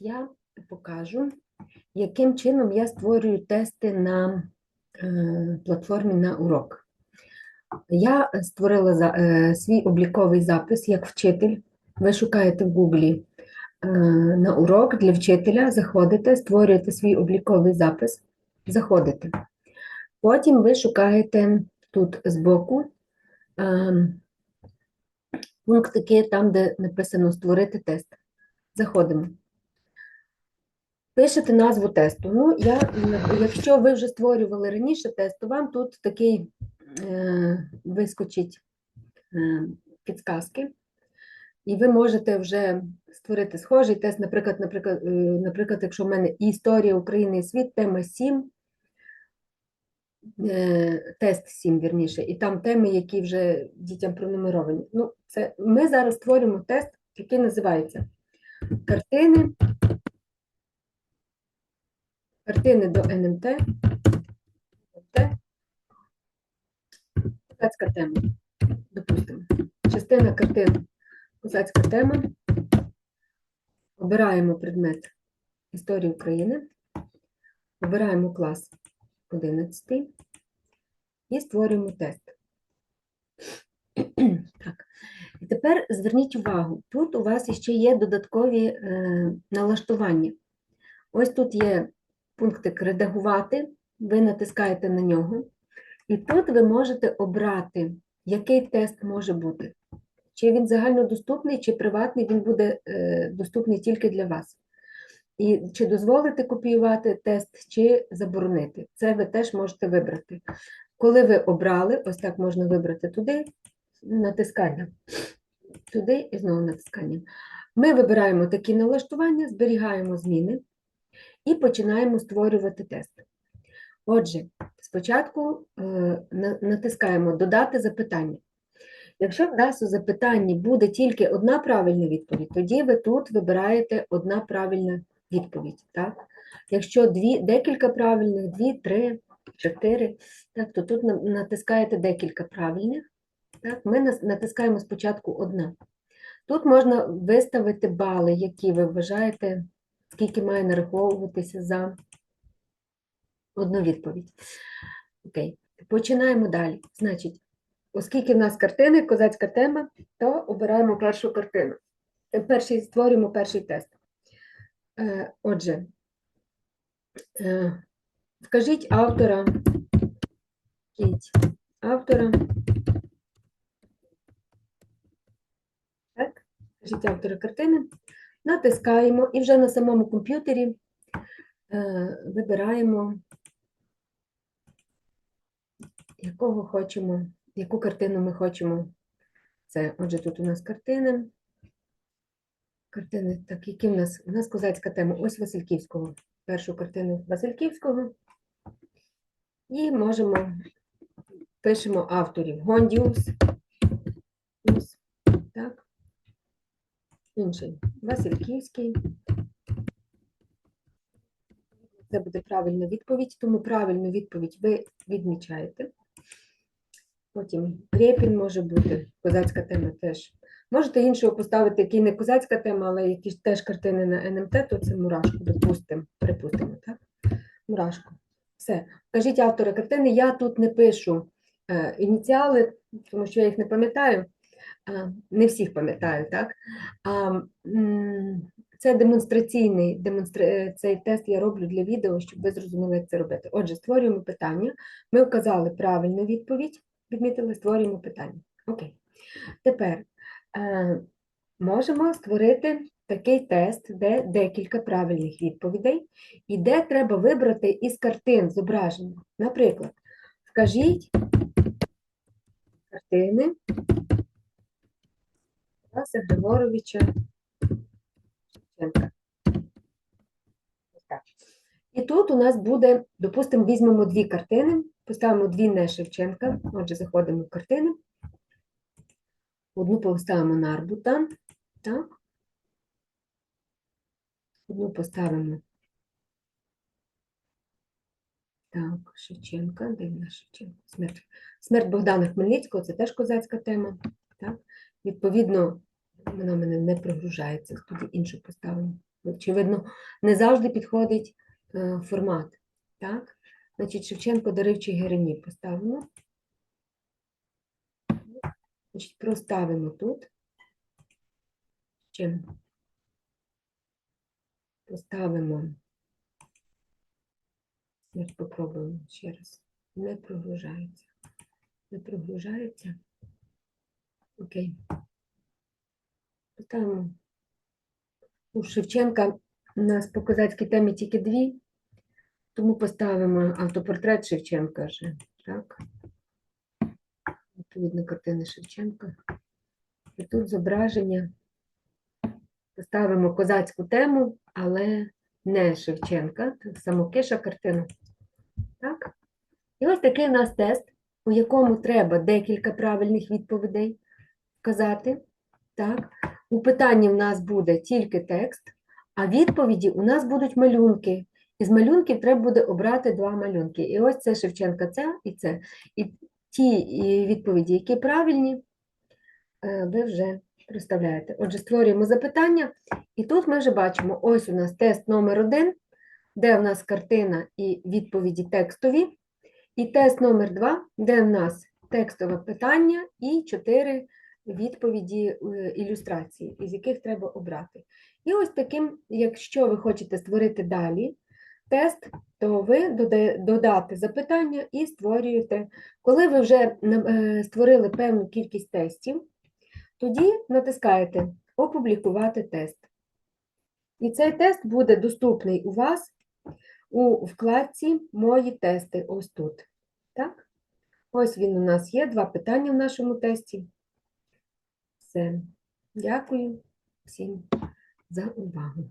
я покажу, яким чином я створюю тести на е, платформі на урок. Я створила е, свій обліковий запис як вчитель. Ви шукаєте в Гуглі е, на урок для вчителя, заходите, створюєте свій обліковий запис, заходите. Потім ви шукаєте тут збоку пунктики, там, де написано Створити тест. Заходимо. Пишете назву тесту. Ну, я, якщо ви вже створювали раніше тест, то вам тут такий е, вискочить е, підсказки, і ви можете вже створити схожий тест, наприклад, наприклад, е, наприклад, якщо в мене історія України і світ, тема 7, е, тест 7, вірніше, і там теми, які вже дітям пронумеровані. Ну, це, ми зараз створюємо тест, який називається Картини. Картини до НМТ. НМТ. Козацька тема. Допустимо. Частина картин Козацька тема. Обираємо предмет Історії України. Обираємо клас 11 і створюємо тест. Так. І тепер зверніть увагу, тут у вас ще є додаткові е, налаштування. Ось тут є пунктик редагувати, ви натискаєте на нього, і тут ви можете обрати, який тест може бути. Чи він загальнодоступний, чи приватний, він буде е, доступний тільки для вас. І чи дозволити копіювати тест, чи заборонити. Це ви теж можете вибрати. Коли ви обрали, ось так можна вибрати туди, натискання, туди і знову натискання. Ми вибираємо такі налаштування, зберігаємо зміни і починаємо створювати тест. Отже, спочатку е, натискаємо Додати запитання. Якщо в нас у запитанні буде тільки одна правильна відповідь, тоді ви тут вибираєте одна правильна відповідь. Так? Якщо дві, декілька правильних, дві, три, чотири, так, то тут натискаєте декілька правильних. Так? Ми натискаємо спочатку одна. Тут можна виставити бали, які ви вважаєте, скільки має нараховуватися за одну відповідь. Окей, починаємо далі. Значить, оскільки в нас картини, козацька тема, то обираємо першу картину. Е, Перший, створюємо перший тест. Е, Отже, е, вкажіть автора, вкажіть автора. Так, вкажіть автора картини. Натискаємо і вже на самому комп'ютері е, вибираємо, якого хочемо, яку картину ми хочемо. Це, отже, тут у нас картини. Картини, так, які в нас? У нас козацька тема. Ось Васильківського. Першу картину Васильківського. І можемо, пишемо авторів. Гондіус. Ус, Так. Інший. Васильківський. Це буде правильна відповідь, тому правильну відповідь ви відмічаєте. Потім Рєпін може бути, козацька тема теж. Можете іншого поставити, який не козацька тема, але якісь теж картини на НМТ, то це мурашко, допустимо, припустимо, так? Мурашко. Все. Кажіть автора картини, я тут не пишу е, ініціали, тому що я їх не пам'ятаю. А, не всіх пам'ятаю, так? А, це демонстраційний демонстра... е, цей тест я роблю для відео, щоб ви зрозуміли, як це робити. Отже, створюємо питання. Ми вказали правильну відповідь, відмітили, створюємо питання. Окей. Тепер е, можемо створити такий тест, де декілька правильних відповідей, і де треба вибрати із картин зображення. Наприклад, вкажіть картини Тараса Григоровича Шевченка. І тут у нас буде, допустимо, візьмемо дві картини, поставимо дві не Шевченка. Отже, заходимо в картини. Одну поставимо Нарбута. Так. Одну поставимо. Так, Шевченка, де в нас Шевченка? Смерть. Смерть Богдана Хмельницького це теж козацька тема. Так? Відповідно, вона мене не прогружається, тоді іншу поставимо. Очевидно, не завжди підходить е, формат. Так? Значить, Шевченко дарив Чигирині поставимо. Значить, проставимо тут. Чим? Поставимо. Ми попробуємо ще раз. Не прогружається. Не прогружається. Окей. Поставимо. У Шевченка у нас по козацькій темі тільки дві, тому поставимо автопортрет Шевченка вже. Так. Відповідно, картини Шевченка. І тут зображення. Поставимо козацьку тему, але не Шевченка, самокиша картина. Так? І ось такий у нас тест, у якому треба декілька правильних відповідей вказати. Так? У питанні в нас буде тільки текст, а відповіді у нас будуть малюнки. Із малюнків треба буде обрати два малюнки. І ось це Шевченка, це і це. І ті відповіді, які правильні, е, ви вже представляєте. Отже, створюємо запитання, і тут ми вже бачимо: ось у нас тест номер один, де в нас картина і відповіді текстові. І тест номер два, де в нас текстове питання і чотири відповіді е, ілюстрації, із яких треба обрати. І ось таким, якщо ви хочете створити далі тест, то ви дода- додати запитання і створюєте. Коли ви вже е, створили певну кількість тестів, тоді натискаєте Опублікувати тест. І цей тест буде доступний у вас у вкладці Мої тести ось тут. Так? Ось він у нас є, два питання в нашому тесті. Все. Дякую всім за увагу.